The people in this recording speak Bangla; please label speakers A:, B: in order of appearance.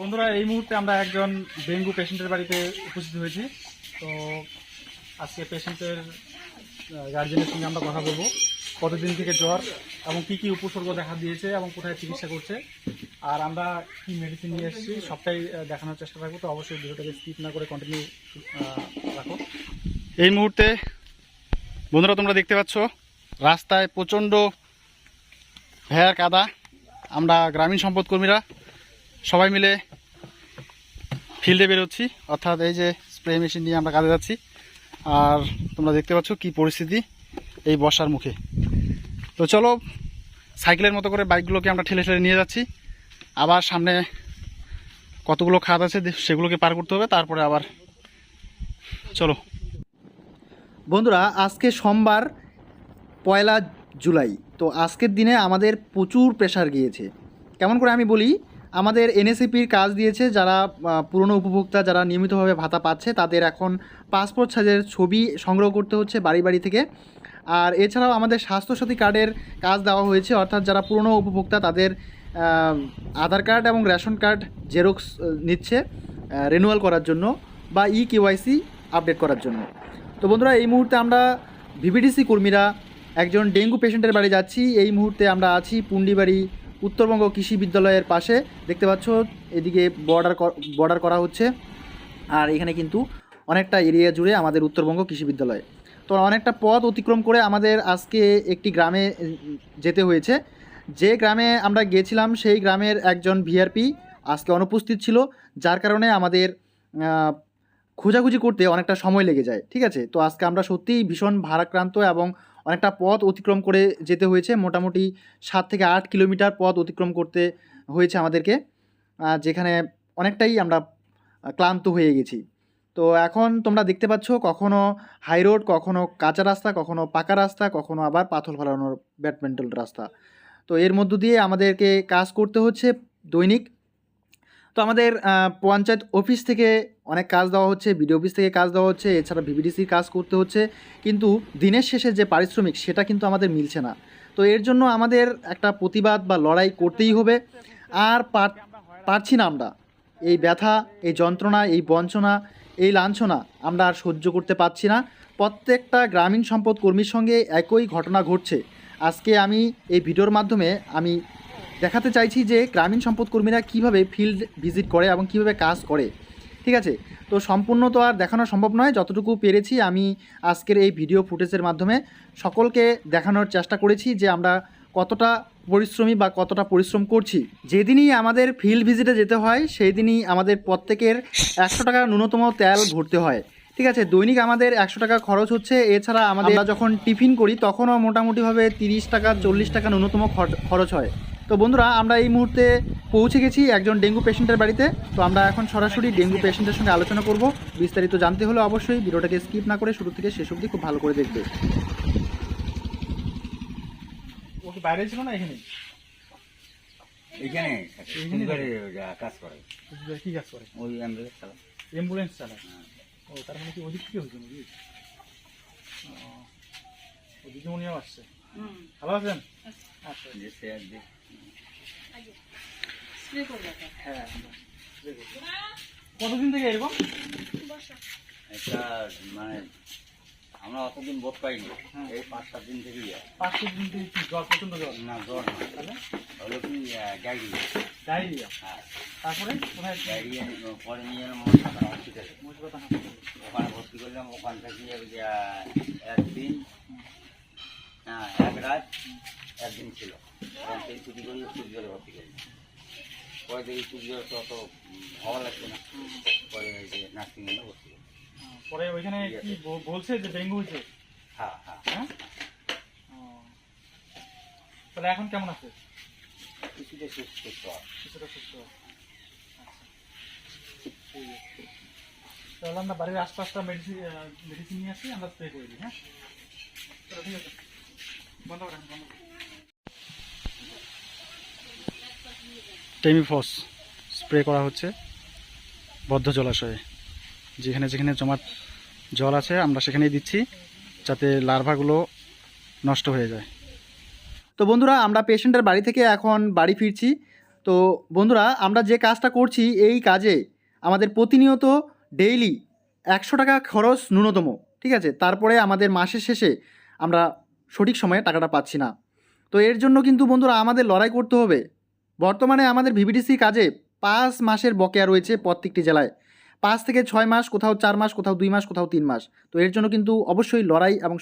A: বন্ধুরা, এই মুহূর্তে আমরা একজন ডেঙ্গু পেশেন্টের বাড়িতে উপস্থিত হয়েছি। তো আজকে পেশেন্টের গার্জেনের সঙ্গে আমরা কথা বলব। কতদিন থেকে জ্বর এবং কি কি উপসর্গ দেখা দিয়েছে এবং কোথায় চিকিৎসা করছে। আর আমরা কি মেডিসিন নিয়ে এসেছি সবটাই দেখানোর চেষ্টা রাখব তো অবশ্যই ভিডিওটাকে স্কিপ না করে কন্টিনিউ রাখো। এই মুহূর্তে বন্ধুরা, তোমরা দেখতে পাচ্ছ, রাস্তায় প্রচণ্ড ভেয়ার কাদা আমরা গ্রামীণ সম্পদ কর্মীরা সবাই মিলে ফিল্ডে বেরোচ্ছি, অর্থাৎ এই যে স্প্রে মেশিন নিয়ে আমরা কাজে যাচ্ছি। আর তোমরা দেখতে পাচ্ছ কি পরিস্থিতি এই বর্ষার মুখে। তো চলো সাইকেলের মতো করে বাইকগুলোকে আমরা ঠেলে ঠেলে নিয়ে যাচ্ছি। আবার সামনে কতগুলো খাত আছে সেগুলোকে পার করতে হবে, তারপরে আবার চলো।
B: বন্ধুরা, আজকে সোমবার, পয়লা জুলাই। তো আজকের দিনে আমাদের প্রচুর প্রেশার গিয়েছে। কেমন করে আমি বলি আমাদের এনএসিপির কাজ দিয়েছে, যারা পুরনো উপভোক্তা যারা নিয়মিতভাবে ভাতা পাচ্ছে, তাদের এখন পাসপোর্ট সাইজের ছবি সংগ্রহ করতে হচ্ছে বাড়ি বাড়ি থেকে। আর এছাড়াও আমাদের স্বাস্থ্যসাথী কার্ডের কাজ দেওয়া হয়েছে, অর্থাৎ যারা পুরনো উপভোক্তা তাদের আধার কার্ড এবং রেশন কার্ড জেরক্স নিচ্ছে রেনুয়াল করার জন্য বা ই কেওয়াইসি আপডেট করার জন্য। তো বন্ধুরা, এই মুহূর্তে আমরা ভিভিডিসি কর্মীরা একজন ডেঙ্গু পেশেন্টের বাড়ি যাচ্ছি। এই মুহূর্তে আমরা আছি পুন্ডিবাড়ি উত্তরবঙ্গ কৃষি বিদ্যালয়ের পাশে দেখতে পাচ্ছ, এদিকে বর্ডার বর্ডার করা হচ্ছে। আর এখানে কিন্তু অনেকটা এরিয়া জুড়ে আমাদের উত্তরবঙ্গ কৃষি বিদ্যালয়। তো অনেকটা পথ অতিক্রম করে আমাদের আজকে একটি গ্রামে যেতে হয়েছে। যে গ্রামে আমরা গিয়েছিলাম সেই গ্রামের একজন ভিআরপি আজকে অনুপস্থিত ছিল, যার কারণে আমাদের খোঁজাখুঁজি করতে অনেকটা সময় লেগে যায়। ঠিক আছে? তো আজকে আমরা সত্যিই ভীষণ ভারাক্রান্ত এবং অনেকটা পথ অতিক্রম করে যেতে হয়েছে। মোটামুটি সাত থেকে আট কিলোমিটার পথ অতিক্রম করতে হয়েছে আমাদেরকে যেখানে অনেকটাই আমরা ক্লান্ত হয়ে গেছি। তো এখন তোমরা দেখতে পাচ্ছ কখনো হাই রোড কখনো কাঁচা রাস্তা, কখনো পাকা রাস্তা, কখনো আবার পাথর ফেলানোর ব্যাডমিন্টন রাস্তা। তো এর মধ্য দিয়ে আমাদেরকে কাজ করতে হচ্ছে দৈনিক তো আমাদের পঞ্চায়েত অফিস থেকে অনেক কাজ দেওয়া হচ্ছে, বিডিও অফিস থেকে কাজ দেওয়া হচ্ছে, এছাড়া ভিভিডিসির কাজ করতে হচ্ছে। কিন্তু দিনের শেষে যে পারিশ্রমিক, সেটা কিন্তু আমাদের মিলছে না। তো এর জন্য আমাদের একটা প্রতিবাদ বা লড়াই করতেই হবে। আর পার- পারছি না আমরা। এই ব্যথা, এই যন্ত্রণা, এই বঞ্চনা, এই লাঞ্ছনা আমরা আর সহ্য করতে পারছি না। প্রত্যেকটা গ্রামীণ সম্পদ কর্মীর সঙ্গে একই ঘটনা ঘটছে। আজকে আমি এই ভিডিওর মাধ্যমে আমি দেখাতে চাইছি যে গ্রামীণ সম্পদ কর্মীরা কীভাবে ফিল্ড ভিজিট করে এবং কীভাবে কাজ করে। ঠিক আছে? তো সম্পূর্ণ তো আর দেখানো সম্ভব নয়। যতটুকু পেরেছি আমি আজকের এই ভিডিও ফুটেজের মাধ্যমে সকলকে দেখানোর চেষ্টা করেছি যে আমরা কতটা পরিশ্রমী বা কতটা পরিশ্রম করছি। যেদিনই আমাদের ফিল্ড ভিজিটে যেতে হয় সেই দিনই আমাদের প্রত্যেকের একশো টাকা ন্যূনতম তেল ভরতে হয়। ঠিক আছে? দৈনিক আমাদের একশো টাকা খরচ হচ্ছে। এছাড়া আমাদের যখন টিফিন করি, তখনও মোটামুটিভাবে তিরিশ টাকা, চল্লিশ টাকা ন্যূনতম খর- খরচ হয়। তো বন্ধুরা আমরা এই মুহূর্তে পৌঁছে গেছি একজন ডেঙ্গু পেশেন্টের বাড়িতে। তো আমরা এখন সরাসরি ডেঙ্গু পেশেন্টের সঙ্গে আলোচনা করব। বিস্তারিত জানতে হলে অবশ্যই ভিডিওটাকে স্কিপ না করে শুরু থেকে শেষ অবধি খুব ভালো করে দেখবে।
A: ও বাইরে ছিল না এখানে?
C: এখানে
A: এইখানে
C: ফুলবাড়ি যা কাজ করে।
A: কি কাজ করে?
C: ওই অ্যাম্বুলেন্স চালা
A: অ্যাম্বুলেন্স চালায়? ও তার মানে কি ওদিক থেকে হয়েছে নাকি? ও, ও দিদিমণিও আসছে। ভালো আছেন? আচ্ছা। কতদিন থেকে এরকম?
C: একটা মানে আমরা অতদিন বোধ পাইনি। এই পাঁচ সাত দিন থেকেই।
A: পাঁচ ছয় দিন থেকে জ্বর জ্বর?
C: না জ্বর না।
A: তাহলে?
C: হলো কি ডায়রিয়া।
A: ডায়রিয়া?
C: হ্যাঁ।
A: তারপরে? কোথায়?
C: ডায়রিয়া পরে নিয়ে মহাসাগর হসপিটালে ওখানে ভর্তি করলাম ওখান থেকে একদিন হ্যাঁ এক রাত। একদিন ছিল। থেকে ছুটি করে সূর্যরে ভর্তি করলাম পরে দেখি সূর্যরে তো অত ভালো লাগছে না। পরে ওই যে নার্সিংহোমে ভর্তি করলাম
A: পরে ওইখানে কি বলছে যে ডেঙ্গু হয়েছে?
C: হ্যাঁ হ্যাঁ।
A: হ্যাঁ? তাহলে এখন কেমন আছে?
C: কিছুটা সুস্থ। সুস্থ।
A: কিছুটা সুস্থ। আচ্ছা। তাহলে আমরা বাড়ির আশপাশটা মেডিসিন মেডিসিন নিয়ে আসি আমরা স্প্রে করে দিই হ্যাঁ? ঠিক আছে। বন্ধ করেন বন্ধ টেমিফস স্প্রে করা হচ্ছে বদ্ধ জলাশয়ে। যেখানে যেখানে জমা জল আছে, আমরা সেখানেই দিচ্ছি যাতে লার্ভাগুলো নষ্ট হয়ে যায়।
B: তো বন্ধুরা, আমরা পেশেন্টের বাড়ি থেকে এখন বাড়ি ফিরছি। তো বন্ধুরা, আমরা যে কাজটা করছি, এই কাজে আমাদের প্রতিনিয়ত ডেইলি একশো টাকা খরচ ন্যূনতম, ঠিক আছে? তারপরে আমাদের মাসের শেষে আমরা সঠিক সময়ে টাকাটা পাচ্ছি না। তো এর জন্য কিন্তু বন্ধুরা, আমাদের লড়াই করতে হবে। বর্তমানে আমাদের ভিভিডিসি কাজে পাঁচ মাসের বকেয়া রয়েছে প্রত্যেকটি জেলায়। পাঁচ থেকে ছয় মাস, কোথাও চার মাস, কোথাও দুই মাস, কোথাও তিন মাস। তো এর জন্য কিন্তু অবশ্যই লড়াই এবং